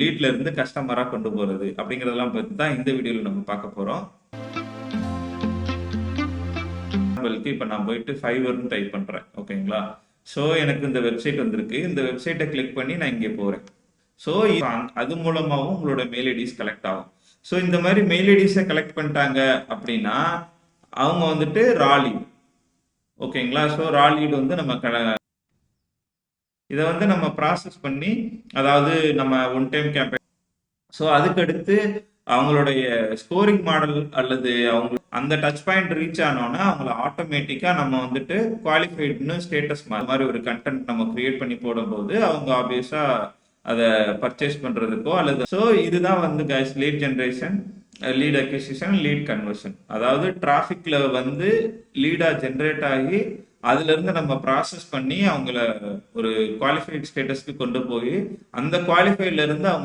லீட்ல இருந்து கஸ்டமரா கொண்டு போறது அப்படிங்கறதெல்லாம் பத்தி தான் இந்த வீடியோல நம்ம பார்க்க போறோம். எக்ஸாம்பிளுக்கு இப்போ நான் போயிட்டு ஃபைவர்னு டைப் பண்ணுறேன் ஓகேங்களா ஸோ எனக்கு இந்த வெப்சைட் வந்திருக்கு. இந்த வெப்சைட்டை கிளிக் பண்ணி நான் இங்கே போகிறேன் ஸோ அது மூலமாகவும் உங்களோட மெயில் ஐடிஸ் கலெக்ட் ஆகும். ஸோ இந்த மாதிரி மெயில் ஐடிஸை கலெக்ட் பண்ணிட்டாங்க அப்படின்னா அவங்க வந்துட்டு ராலி ஓகேங்களா ஸோ ராலீடு வந்து நம்ம க இதை வந்து நம்ம ப்ராசஸ் பண்ணி அதாவது நம்ம ஒன் டைம் கேம்பெயின் ஸோ அதுக்கடுத்து அவங்களுடைய ஸ்கோரிங் மாடல் அல்லது அவங்க அந்த டச் பாயிண்ட் ரீச் ஆனோன்னா அவங்கள ஆட்டோமேட்டிக்காக நம்ம வந்துட்டு குவாலிஃபைடுன்னு ஸ்டேட்டஸ் மாதிரி ஒரு கண்டென்ட் நம்ம கிரியேட் பண்ணி போடும்போது அவங்க ஆப்வியஸாக அதை பர்ச்சேஸ் பண்ணுறதுக்கோ அல்லது ஸோ இதுதான் வந்து guys lead generation lead acquisition lead conversion அதாவது டிராஃபிக்ல வந்து லீடா ஜென்ரேட் ஆகி அதுல இருந்து நம்ம ப்ராசஸ் பண்ணி அவங்கள ஒரு குவாலிஃபைட் ஸ்டேட்டஸ்க்கு கொண்டு போய் அந்த குவாலிஃபைட்ல இருந்து அவங்க